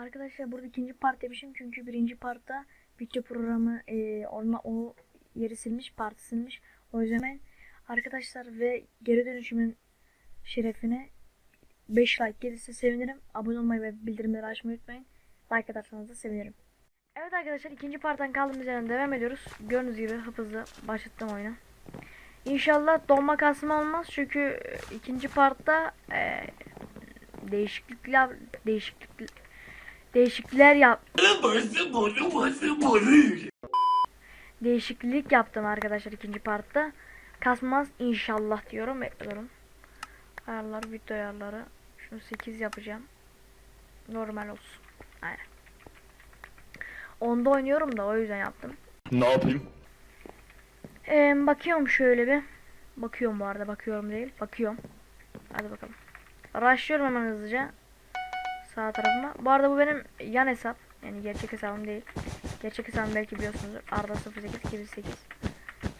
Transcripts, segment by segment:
Arkadaşlar burada ikinci part demişim çünkü birinci partta bütçe programı e, olma o yeri silmiş, parti silmiş. O yüzden arkadaşlar ve geri dönüşümün şerefine 5 like gelirse sevinirim. Abone olmayı ve bildirimleri açmayı unutmayın. Like atarsanız da sevinirim. Evet arkadaşlar ikinci parttan kaldığımız yerden devam ediyoruz. Gördüğünüz gibi hızlı başlattım oyunu. İnşallah donma kasma olmaz çünkü ikinci partta e, değişiklikler değişiklik değişiklikler yap değişiklik yaptım arkadaşlar ikinci partta. Kasmaz inşallah diyorum bekliyorum. Ayarlar video ayarları. Şunu 8 yapacağım. Normal olsun. Aynen. Onda oynuyorum da o yüzden yaptım. Ne yapayım? Ee, bakıyorum şöyle bir. Bakıyorum bu arada bakıyorum değil. Bakıyorum. Hadi bakalım. Rushlıyorum hemen hızlıca. Sağ tarafıma. Bu arada bu benim yan hesap. Yani gerçek hesabım değil. Gerçek hesabım belki biliyorsunuzdur. Arda 08 28.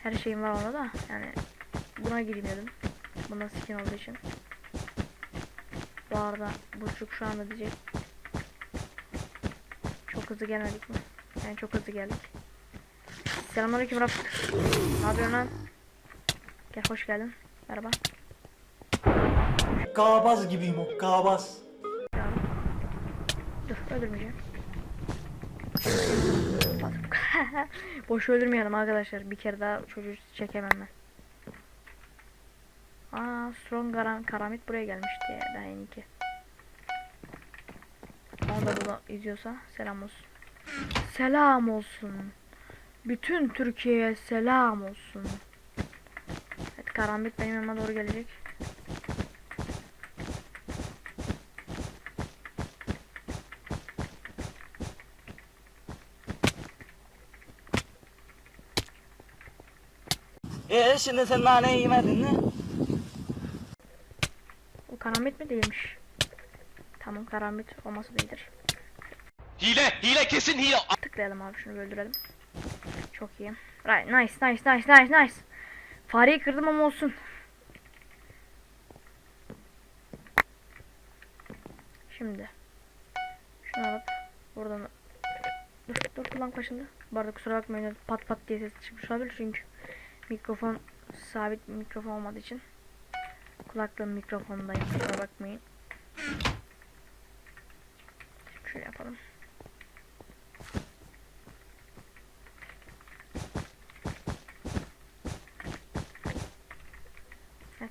Her şeyim var onda da. Yani buna gireyim dedim. Buna skin olduğu için. Bu arada buçuk şu anda diyecek. Çok hızlı gelmedik mi? Yani çok hızlı geldik. Selamünaleyküm Rab. Ne yapıyorsun lan? Gel hoş geldin. Merhaba. Kabaz gibiyim o kabaz. Öldürmeyeceğim. Boş öldürmeyelim arkadaşlar. Bir kere daha çocuğu çekemem ben. Aa, Strong Karan Karamit buraya gelmişti ya, daha yeni ki. Onu da bunu izliyorsa selam olsun. Selam olsun. Bütün Türkiye'ye selam olsun. Evet Karambit benim yanıma doğru gelecek. Ee şimdi sen naneyi yemedin mi? O karambit mi değilmiş? Tamam karambit olması da iyidir. Hile, hile kesin hile. Tıklayalım abi şunu öldürelim. Çok iyi. Right nice nice nice nice nice. Fareyi kırdım ama olsun. Şimdi. Şunu alıp buradan Dur dur kulak başında. Bu arada kusura bakmayın pat pat diye ses çıkmış olabilir çünkü mikrofon sabit mikrofon olmadığı için kulaklığım mikrofonundayım kusura bakmayın. Şöyle yapalım. Evet.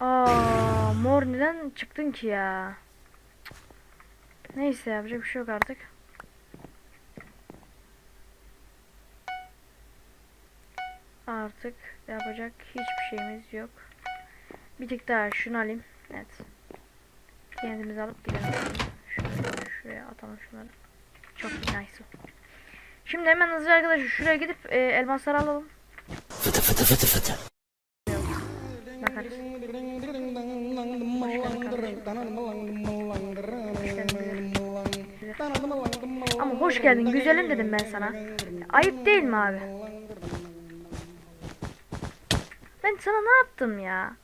Aa, mor neden çıktın ki ya? Neyse yapacak bir şey yok artık. Artık yapacak hiçbir şeyimiz yok. Bir tık daha şunu alayım. Evet. Kendimizi alıp gidelim. Şöyle, şuraya atalım şunları. Çok nice. Şimdi hemen hızlıca arkadaşlar şuraya gidip e, elmasları alalım. Bakarız. Ama hoş geldin güzelim dedim ben sana. Ayıp değil mi abi? Ben sana ne yaptım ya?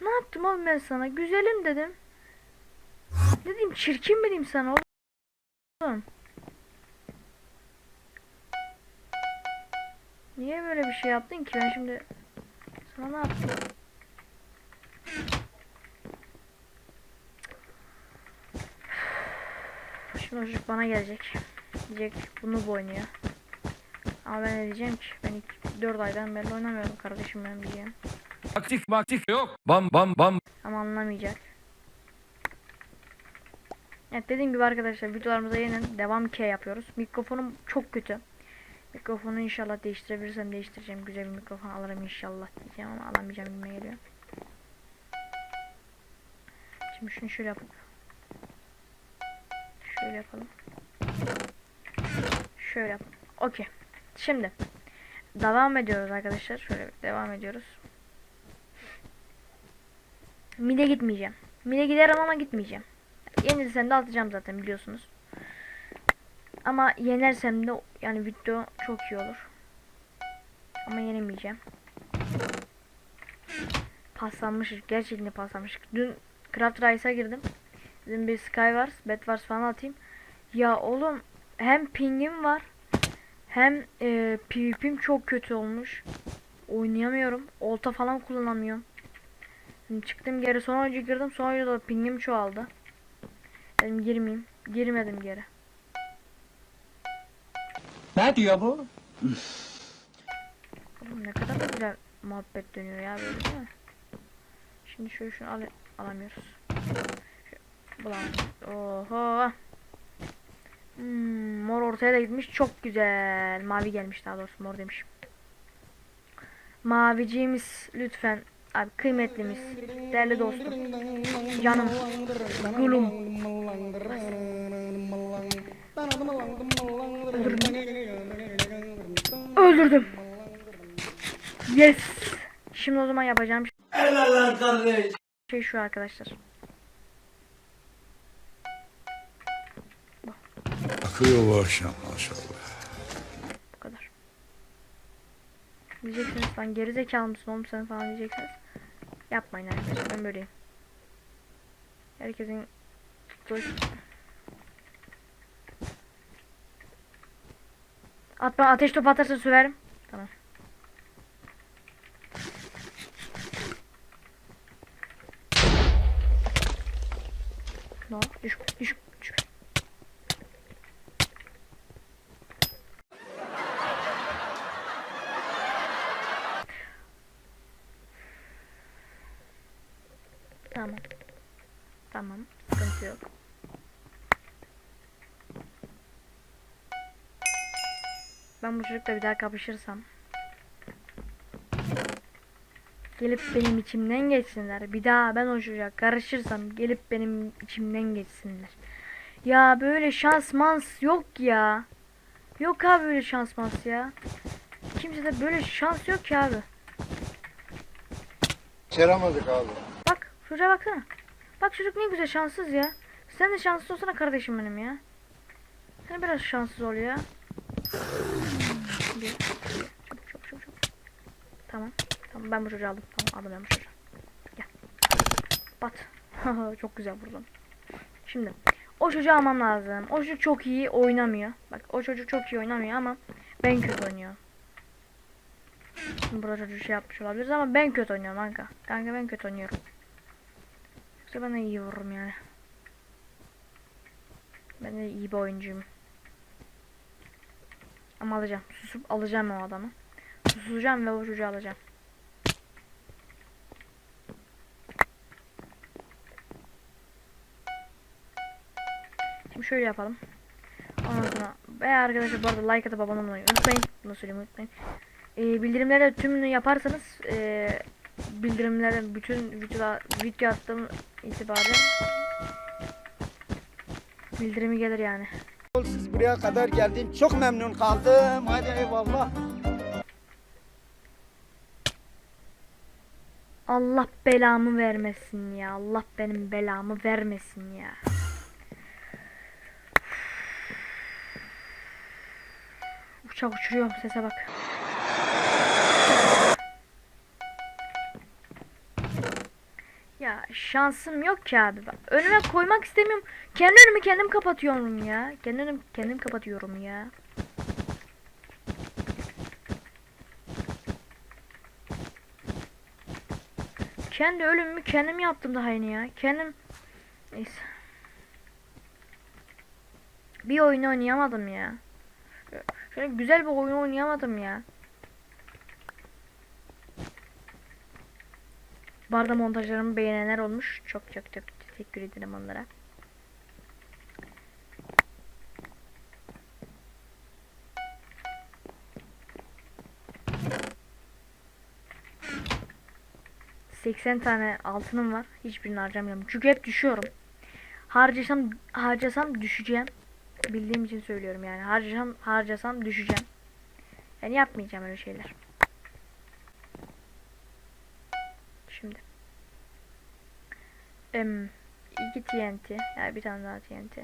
Ne yaptım oğlum ben sana? Güzelim dedim. Ne diyeyim çirkin mi sana oğlum? Niye böyle bir şey yaptın ki? Ben şimdi sana ne yaptım? Şimdi çocuk bana gelecek. Diyecek bunu bu oynuyor. Ama ben ne diyeceğim ki? Ben ilk 4 aydan beri oynamıyorum kardeşim benim diyeceğim. Aktif maktif yok. Bam bam bam. Ama anlamayacak. Evet dediğim gibi arkadaşlar videolarımıza yeniden devam K yapıyoruz. Mikrofonum çok kötü. Mikrofonu inşallah değiştirebilirsem değiştireceğim. Güzel bir mikrofon alırım inşallah diyeceğim ama alamayacağım gibi geliyor. Şimdi şunu şöyle yapalım. Şöyle yapalım. Şöyle yapalım. Okey. Şimdi devam ediyoruz arkadaşlar. Şöyle devam ediyoruz. Mide gitmeyeceğim. Mide giderim ama gitmeyeceğim. Yenilirsem de atacağım zaten biliyorsunuz. Ama yenersem de yani video çok iyi olur. Ama yenemeyeceğim. Paslanmışız. Gerçekten paslanmışız. Dün Craft Rice'a girdim. Dedim bir Skywars, Bedwars falan atayım. Ya oğlum hem pingim var hem e, PvP'm çok kötü olmuş. Oynayamıyorum. Olta falan kullanamıyorum. Şimdi çıktım geri son oyuncu girdim. Son oyuncuda pingim çoğaldı. Dedim girmeyeyim. Girmedim geri. Ne diyor bu? Oğlum ne kadar da güzel muhabbet dönüyor ya böyle değil mi? Şimdi şöyle şunu al alamıyoruz. Bulalım. Oho. Hmm, mor ortaya da gitmiş. Çok güzel. Mavi gelmiş daha doğrusu mor demişim. Maviciğimiz lütfen abi kıymetlimiz, değerli dostum, canım, gülüm. Öldürdüm. Yes. Şimdi o zaman yapacağım kardeş. şey şu arkadaşlar. Akıyor bu akşam maşallah. Bu kadar. Diyeceksiniz lan gerizekalı mısın oğlum sen falan diyeceksiniz. Yapmayın arkadaşlar ben böyleyim. Herkesin tuttuğu... At bana ateş topu atarsa söverim. Tamam. Tamam. Sıkıntı yok. Ben bu çocukla bir daha kapışırsam gelip benim içimden geçsinler. Bir daha ben o çocuğa karışırsam gelip benim içimden geçsinler. Ya böyle şans mans yok ya. Yok abi böyle şans mans ya. Kimsede böyle şans yok ki abi. Çeramadık abi. Bak çocuğa baksana. Bak çocuk ne güzel şanssız ya. Sen de şanssız olsana kardeşim benim ya. Sen biraz şanssız ol ya. Bir, Çok çok çok çok. Tamam. Tamam ben bu çocuğu aldım. Tamam aldım ben bu çocuğu. Gel. Bat. çok güzel vurdum. Şimdi o çocuğu almam lazım. O çocuk çok iyi oynamıyor. Bak o çocuk çok iyi oynamıyor ama ben kötü oynuyorum. Burada çocuk şey yapmış olabiliriz ama ben kötü oynuyorum kanka. Kanka ben kötü oynuyorum. Yoksa ben de iyi vururum yani. Ben de iyi bir oyuncuyum. Ama alacağım. Susup alacağım o adamı. Susacağım ve o alacağım. Şimdi şöyle yapalım. Ondan sonra ve arkadaşlar bu arada like atıp abone olmayı unutmayın. Bunu söylemeyi unutmayın. Ee, bildirimleri tümünü yaparsanız ee, bildirimlere bütün video, video attığım itibaren bildirimi gelir yani. Siz buraya kadar geldim. Çok memnun kaldım. Hadi eyvallah. Allah belamı vermesin ya. Allah benim belamı vermesin ya. Uçak uçuruyorum sese bak. Şansım yok ki abi. Bak, koymak istemiyorum. Kendi önümü kendim kapatıyorum ya. Kendi önümü kendim kapatıyorum ya. Kendi ölümümü kendim yaptım daha yeni ya. Kendim neyse. Bir oyun oynayamadım ya. Şöyle güzel bir oyun oynayamadım ya. Bu arada montajlarımı beğenenler olmuş. Çok çok çok teşekkür ederim onlara. ...80 tane altınım var. Hiçbirini harcamıyorum. Çünkü hep düşüyorum. Harcasam harcasam düşeceğim. Bildiğim için söylüyorum yani. Harcasam harcasam düşeceğim. Yani yapmayacağım öyle şeyler. Şimdi. Em, iki TNT. Yani bir tane daha TNT.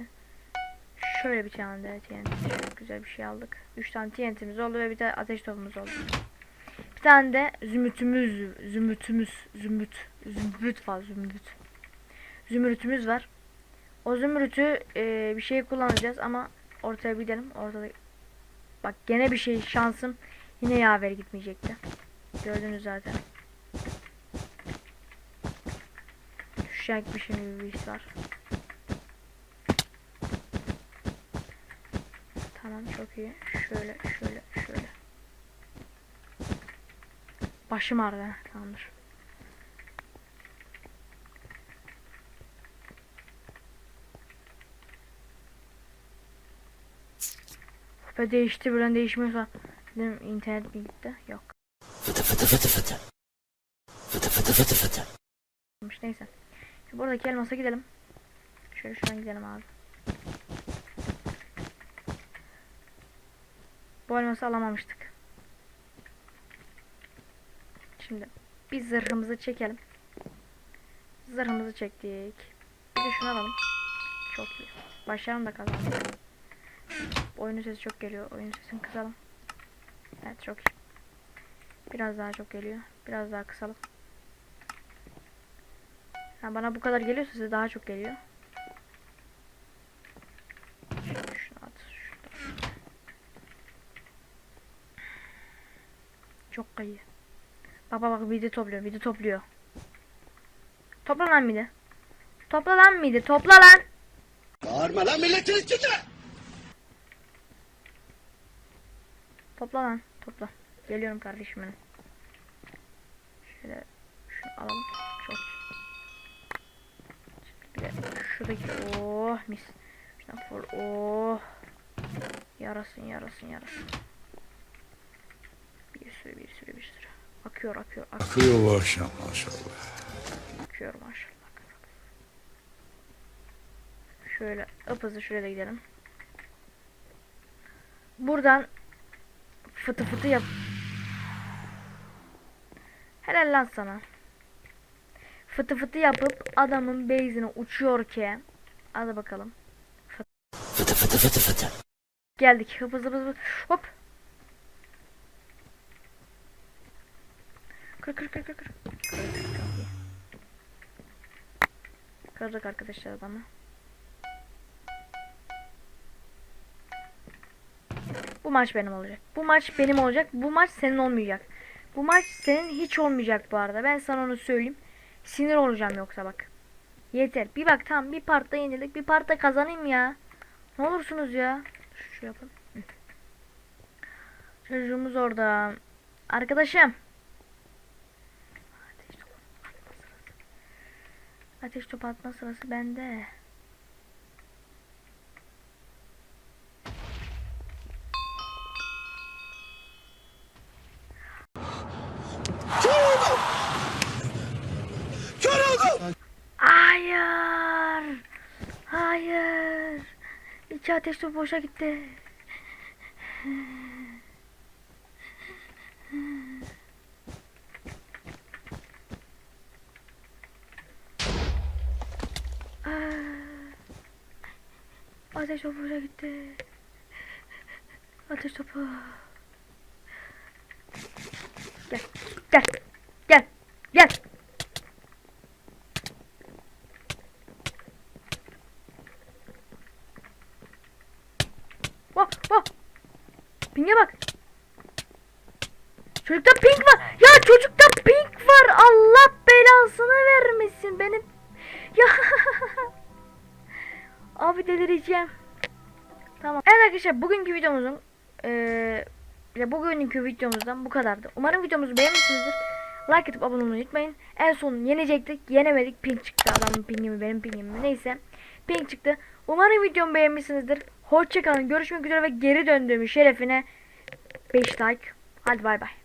Şöyle bir tane daha TNT. Şöyle güzel bir şey aldık. Üç tane TNT'miz oldu ve bir de ateş topumuz oldu. Bir tane de zümrütümüz, zümrütümüz, zümrüt, zümrüt var zümrüt. Zümrütümüz var. O zümrütü e, bir şey kullanacağız ama ortaya bir gidelim. Ortada bak gene bir şey şansım yine yaver gitmeyecekti. Gördünüz zaten. Düşecekmişim gibi bir his var. Tamam çok iyi. Şöyle şöyle şöyle. Başım ağrıdı. Tamamdır. Ve değişti birden değişmiyorsa dedim internet mi gitti? Yok. Neyse. Buradaki elmasa gidelim. Şöyle şuradan gidelim abi. Bu elması alamamıştık. Şimdi biz zırhımızı çekelim. Zırhımızı çektik. Bir de şunu alalım. Çok iyi. Başarım da kazandık. Oyunun sesi çok geliyor. Oyun sesini kısalım. Evet çok iyi. Biraz daha çok geliyor. Biraz daha kısalım. Ha, bana bu kadar geliyorsa size daha çok geliyor. Şunu at. Şunu at. Çok iyi. Bak bak midi topluyor. Midi topluyor. Topla lan midi. Topla lan midi. Topla lan. Bağırma lan milletin içinde. Topla lan. Topla. Geliyorum kardeşim benim. Şöyle şunu alalım. Şuradaki oh mis. Şuradan full oh. Yarasın yarasın yarasın. Bir sürü bir sürü bir sürü. Akıyor akıyor akıyor, Akıyor bu akşam maşallah. akıyor maşallah. Şöyle şuraya da gidelim. Buradan fıtı fıtı yap. Helal lan sana. Fıtı fıtı yapıp adamın base'ine uçuyor ki. Hadi bakalım. Fıtı fıtı fıtı fıtı. Geldik. Hıp hızlı hızlı. Hop. Kır kır kır kır kır. Kırdık arkadaşlar adamı. Bu maç benim olacak. Bu maç benim olacak. Bu maç senin olmayacak. Bu maç senin hiç olmayacak bu arada. Ben sana onu söyleyeyim. Sinir olacağım yoksa bak. Yeter. Bir bak tamam bir partta yenildik. Bir partta kazanayım ya. Ne olursunuz ya. Şu, şu yapın. Hı. Çocuğumuz orada. Arkadaşım. Ateş topu atma sırası bende. İki ateş topu boşa gitti. Ateş topu boşa gitti. Ateş topu. Gel. Gel. Abi delireceğim. Tamam. Evet arkadaşlar bugünkü videomuzun eee ya bugünkü videomuzdan bu kadardı. Umarım videomuzu beğenmişsinizdir. Like atıp abone olmayı unutmayın. En son yenecektik. Yenemedik. Pink çıktı. Adamın pingi mi benim pingim mi neyse. Pink çıktı. Umarım videomu beğenmişsinizdir. Hoşçakalın. Görüşmek üzere ve geri döndüğümü şerefine 5 like. Hadi bay bay.